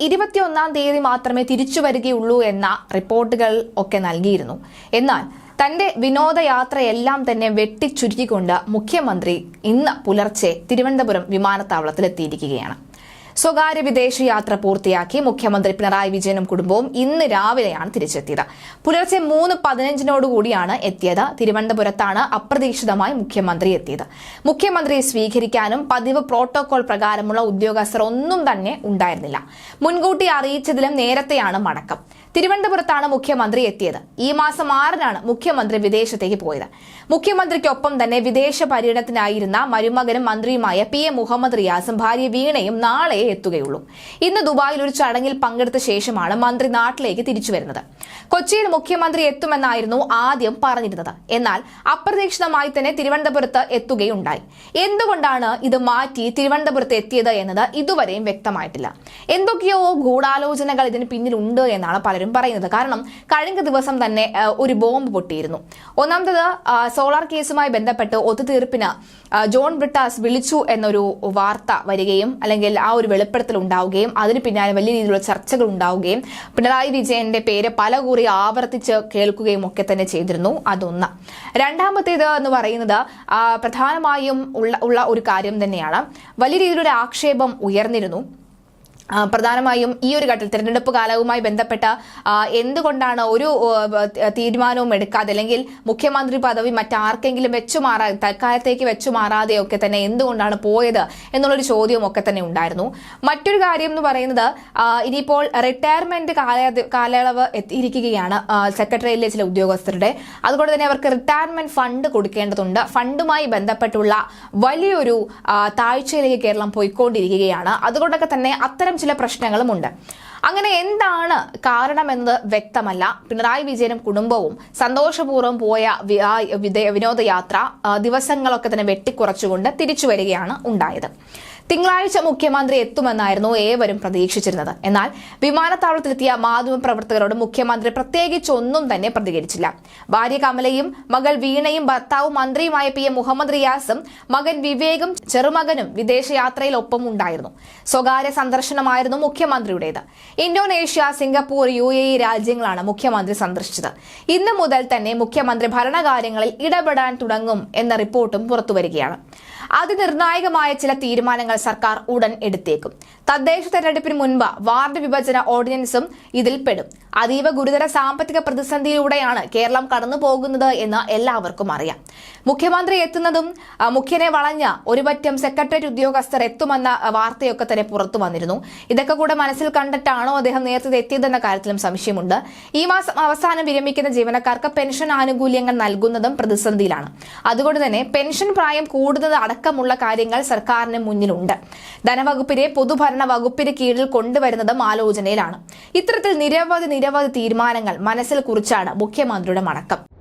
ഇരുപത്തിയൊന്നാം തീയതി മാത്രമേ തിരിച്ചു വരികയുള്ളൂ എന്ന റിപ്പോർട്ടുകൾ ഒക്കെ നൽകിയിരുന്നു. എന്നാൽ തന്റെ വിനോദയാത്രയെല്ലാം തന്നെ വെട്ടിച്ചുരുക്കിക്കൊണ്ട് മുഖ്യമന്ത്രി ഇന്ന് പുലർച്ചെ തിരുവനന്തപുരം വിമാനത്താവളത്തിൽ സ്വകാര്യ വിദേശയാത്ര പൂർത്തിയാക്കി മുഖ്യമന്ത്രി പിണറായി വിജയനും കുടുംബവും ഇന്ന് രാവിലെയാണ് തിരിച്ചെത്തിയത്. പുലർച്ചെ മൂന്ന് പതിനഞ്ചിനോടുകൂടിയാണ് എത്തിയത്. തിരുവനന്തപുരത്താണ് അപ്രതീക്ഷിതമായി മുഖ്യമന്ത്രി എത്തിയത്. മുഖ്യമന്ത്രിയെ സ്വീകരിക്കാനും പതിവ് പ്രോട്ടോകോൾ പ്രകാരമുള്ള ഉദ്യോഗസ്ഥർ ഒന്നും തന്നെ ഉണ്ടായിരുന്നില്ല. മുൻകൂട്ടി അറിയിച്ചതിലും നേരത്തെയാണ് മടക്കം. തിരുവനന്തപുരത്താണ് മുഖ്യമന്ത്രി എത്തിയത്. ഈ മാസം ആറിനാണ് മുഖ്യമന്ത്രി വിദേശത്തേക്ക് പോയത്. മുഖ്യമന്ത്രിക്കൊപ്പം തന്നെ വിദേശ പര്യടനത്തിനായിരുന്ന മരുമകനും മന്ത്രിയുമായ പി എ മുഹമ്മദ് റിയാസും ഭാര്യ വീണയും നാളെ എത്തുകയുള്ളൂ. ഇന്ന് ദുബായിൽ ഒരു ചടങ്ങിൽ പങ്കെടുത്ത ശേഷമാണ് മന്ത്രി നാട്ടിലേക്ക് തിരിച്ചു വരുന്നത്. കൊച്ചിയിൽ മുഖ്യമന്ത്രി എത്തുമെന്നായിരുന്നു ആദ്യം പറഞ്ഞിരുന്നത്. എന്നാൽ അപ്രതീക്ഷിതമായി തന്നെ തിരുവനന്തപുരത്ത് എത്തുകയുണ്ടായി. എന്തുകൊണ്ടാണ് ഇത് മാറ്റി തിരുവനന്തപുരത്ത് എത്തിയത് എന്നത് ഇതുവരെയും വ്യക്തമായിട്ടില്ല. എന്തൊക്കെയോ ഗൂഢാലോചനകൾ ഇതിന് പിന്നിലുണ്ട് എന്നാണ് പലരും പറയുന്നത്. കാരണം കഴിഞ്ഞ ദിവസം തന്നെ ഒരു ബോംബ് പൊട്ടിയിരുന്നു. ഒന്നാമത്തത് സോളാർ കേസുമായി ബന്ധപ്പെട്ട് ഒത്തുതീർപ്പിന് ജോൺ ബ്രിട്ടാസ് വിളിച്ചു എന്നൊരു വാർത്ത വരികയും അല്ലെങ്കിൽ ആ ഒരു വെളിപ്പെടുത്തൽ ഉണ്ടാവുകയും അതിന് പിന്നാലെ വലിയ രീതിയിലുള്ള ചർച്ചകൾ ഉണ്ടാവുകയും പിണറായി വിജയന്റെ പേര് പലകുറി ആവർത്തിച്ച് കേൾക്കുകയും ഒക്കെ തന്നെ ചെയ്തിരുന്നു അതൊന്ന്. രണ്ടാമത്തേത് എന്ന് പറയുന്നത് പ്രധാനമായും ഉള്ള ഉള്ള ഒരു കാര്യം തന്നെയാണ്. വലിയ രീതിയിലൊരു ആക്ഷേപം ഉയർന്നിരുന്നു. പ്രധാനമായും ഈ ഒരു ഘട്ടത്തിൽ തിരഞ്ഞെടുപ്പ് കാലവുമായി ബന്ധപ്പെട്ട എന്തുകൊണ്ടാണ് ഒരു തീരുമാനവും എടുക്കാതെ അല്ലെങ്കിൽ മുഖ്യമന്ത്രി പദവി മറ്റാർക്കെങ്കിലും വെച്ചു മാറാ തൽക്കാലത്തേക്ക് വെച്ചു മാറാതെയൊക്കെ തന്നെ എന്തുകൊണ്ടാണ് പോയത് എന്നുള്ളൊരു ചോദ്യവും ഒക്കെ തന്നെ ഉണ്ടായിരുന്നു. മറ്റൊരു കാര്യം എന്ന് പറയുന്നത് ഇനിയിപ്പോൾ റിട്ടയർമെന്റ് കാല കാലയളവ് എത്തിയിരിക്കുകയാണ് സെക്രട്ടറിയിലെ ചില ഉദ്യോഗസ്ഥരുടെ. അതുകൊണ്ട് തന്നെ അവർക്ക് റിട്ടയർമെന്റ് ഫണ്ട് കൊടുക്കേണ്ടതുണ്ട്. ഫണ്ടുമായി ബന്ധപ്പെട്ടുള്ള വലിയൊരു താഴ്ചയിലേക്ക് കേരളം പോയിക്കൊണ്ടിരിക്കുകയാണ്. അതുകൊണ്ടൊക്കെ തന്നെ അത്തരം ചില പ്രശ്നങ്ങളുമുണ്ട്. അങ്ങനെ എന്താണ് കാരണമെന്നത് വ്യക്തമല്ല. പിണറായി വിജയനും കുടുംബവും സന്തോഷപൂർവം പോയ വിനോദയാത്ര ദിവസങ്ങളൊക്കെ തന്നെ വെട്ടിക്കുറച്ചുകൊണ്ട് തിരിച്ചു വരികയാണ് ഉണ്ടായത്. തിങ്കളാഴ്ച മുഖ്യമന്ത്രി എത്തുമെന്നായിരുന്നു ഏവരും പ്രതീക്ഷിച്ചിരുന്നത്. എന്നാൽ വിമാനത്താവളത്തിലെത്തിയ മാധ്യമപ്രവർത്തകരോട് മുഖ്യമന്ത്രി പ്രത്യേകിച്ച് ഒന്നും തന്നെ പ്രതികരിച്ചില്ല. ഭാര്യ കമലയും മകൾ വീണയും ഭർത്താവും മന്ത്രിയുമായ പി മുഹമ്മദ് റിയാസും മകൻ വിവേകും ചെറുമകനും വിദേശയാത്രയിൽ ഒപ്പം ഉണ്ടായിരുന്നു സ്വകാര്യ സന്ദർശനമായിരുന്നു മുഖ്യമന്ത്രിയുടേത്. ഇന്തോനേഷ്യ സിംഗപ്പൂർ യു എ രാജ്യങ്ങളാണ് മുഖ്യമന്ത്രി സന്ദർശിച്ചത്. ഇന്ന് മുതൽ തന്നെ മുഖ്യമന്ത്രി ഭരണകാര്യങ്ങളിൽ ഇടപെടാൻ തുടങ്ങും എന്ന റിപ്പോർട്ടും പുറത്തുവരികയാണ്. അതിനിർണായകമായ ചില തീരുമാനങ്ങൾ സർക്കാർ ഉടൻ എടുത്തേക്കും. തദ്ദേശ തെരഞ്ഞെടുപ്പിന് മുൻപ് വാർഡ് വിഭജന ഓർഡിനൻസും ഇതിൽ പെടും. അതീവ ഗുരുതര സാമ്പത്തിക പ്രതിസന്ധിയിലൂടെയാണ് കേരളം കടന്നു പോകുന്നത് എന്ന് എല്ലാവർക്കും അറിയാം. മുഖ്യമന്ത്രി എത്തുന്നതും മുഖ്യനെ വളഞ്ഞ ഒരുപറ്റം സെക്രട്ടേറിയറ്റ് ഉദ്യോഗസ്ഥർ എത്തുമെന്ന വാർത്തയൊക്കെ തന്നെ പുറത്തു വന്നിരുന്നു. ഇതൊക്കെ കൂടെ മനസ്സിൽ കണ്ടിട്ടാണോ അദ്ദേഹം നേരത്തെ എത്തിയതെന്ന കാര്യത്തിലും സംശയമുണ്ട്. ഈ മാസം അവസാനം വിരമിക്കുന്ന ജീവനക്കാർക്ക് പെൻഷൻ ആനുകൂല്യങ്ങൾ നൽകുന്നതും പ്രതിസന്ധിയിലാണ്. അതുകൊണ്ട് തന്നെ പെൻഷൻ പ്രായം കൂടുന്നത് അടക്കമുള്ള കാര്യങ്ങൾ സർക്കാരിന് മുന്നിലുണ്ട്. ധനവകുപ്പിനെ പൊതുഭരണ വകുപ്പിന് കീഴിൽ കൊണ്ടുവരുന്നതും ആലോചനയിലാണ്. ഇത്തരത്തിൽ നിരവധി നിരവധി തീരുമാനങ്ങൾ മനസ്സിൽ കുറിച്ചാണ് മുഖ്യമന്ത്രിയുടെ മടക്കം.